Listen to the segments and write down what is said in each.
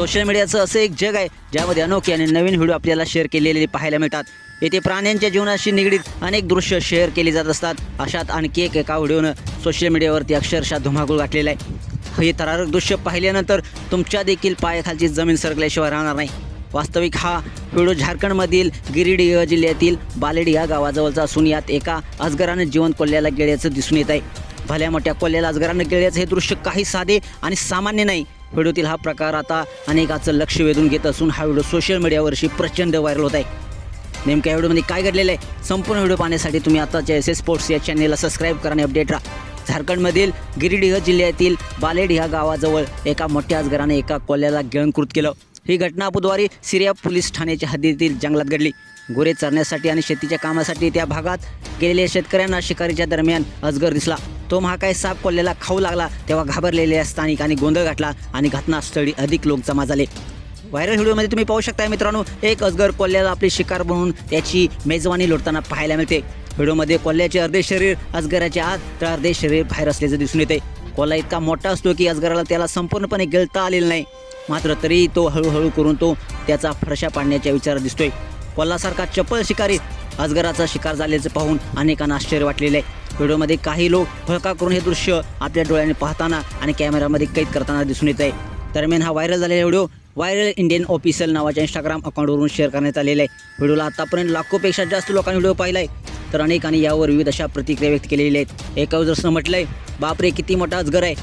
Social मीडियाचं असं एक जग आहे ज्यामध्ये अनोखे आणि नवीन व्हिडिओ आपल्याला शेअर केलेले पाहायला मिळतात. येथे प्राण्यांच्या जीवनाशी निगडीत अनेक दृश्य शेअर केली जात असतात. अशात आणखी एक एका व्हिडिओनं सोशल मीडियावरती अक्षरशः धुमाकूळ घातलेला आहे. हे थरारक दृश्य पाहिल्यानंतर तुमच्या देखील पायाखालची जमीन सरकल्याशिवाय राहणार नाही. वास्तविक हा व्हिडिओ झारखंडमधील गिरिडीह जिल्ह्यातील बालेडी या गावाजवळचा असून यात एका अजगरानं जीवन कोल्ह्याला गेल्याचं दिसून येत आहे. भल्या मोठ्या कोल्ह्याला अजगरानं गेल्याचं हे दृश्य काही साधे आणि सामान्य नाही व्हिडिओतील हा प्रकार आता अनेकाचं लक्ष वेधून घेत असून हा व्हिडिओ सोशल मीडियावरशी प्रचंड व्हायरल होत आहे. नेमक्या व्हिडिओमध्ये काय घडलेलं आहे? संपूर्ण व्हिडिओ पाहण्यासाठी तुम्ही आताच्या एस एस स्पोर्ट्स या चॅनेलला सबस्क्राईब करा आणि अपडेट राहा. झारखंडमधील गिरिडीह जिल्ह्यातील बालेड ह्या गावाजवळ एका मोठ्या अजगराने एका कोल्ह्याला गिळंकृत केलं. ही घटना बुधवारी सिरिया पोलीस ठाण्याच्या हद्दीतील जंगलात घडली. गुरे चरण्यासाठी आणि शेतीच्या कामासाठी त्या भागात गेलेल्या शेतकऱ्यांना शिकारीच्या दरम्यान अजगर दिसला. तो महाकाय साप कोल्ह्याला खाऊ लागला तेव्हा घाबरलेल्या स्थानिकांनी गोंधळ घातला आणि घटनास्थळी अधिक लोक जमा झाले. व्हायरल व्हिडिओमध्ये तुम्ही पाहू शकता मित्रांनो एक अजगर कोल्ह्याला आपली शिकार बनवून त्याची मेजवानी लोटताना पाहायला मिळते. व्हिडिओमध्ये कोल्ह्याचे अर्धे शरीर अजगराच्या आत तर अर्धे शरीर बाहेर असल्याचं दिसून येते. कोल्हा इतका मोठा असतो की अजगराला त्याला संपूर्णपणे गिळता आलेलं नाही. मात्र तरीही तो हळूहळू करून तो त्याचा फरशा पाडण्याच्या विचारात दिसतोय. कोल्हासारखा चप्पल शिकारी अजगराचा शिकार झाल्याचं पाहून अनेकांना आश्चर्य वाटलेलं आहे. व्हिडिओमध्ये काही लोक फळका करून हे दृश्य आपल्या डोळ्याने पाहताना आणि कॅमेरामध्ये कैद करताना दिसून येत आहे. दरम्यान हा व्हायरल झालेला व्हिडिओ व्हायरल इंडियन ऑफिशियल नावाच्या इंस्टाग्राम अकाउंटवरून शेअर करण्यात आलेला आहे. व्हिडिओला आतापर्यंत लाखोपेक्षा जास्त लोकांनी व्हिडिओ पाहिला आहे तर अनेकांनी यावर विविध अशा प्रतिक्रिया व्यक्त केलेल्या आहेत. एका जसं म्हटलंय बापरे किती मोठा अजगर आहे.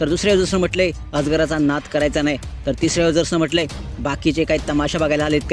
तर दुसऱ्या जसं म्हटलंय अजगराचा नाद करायचा नाही. तर तिसऱ्या युजर्सनं म्हटलंय बाकीचे काही तमाशा बघायला आलेत काय?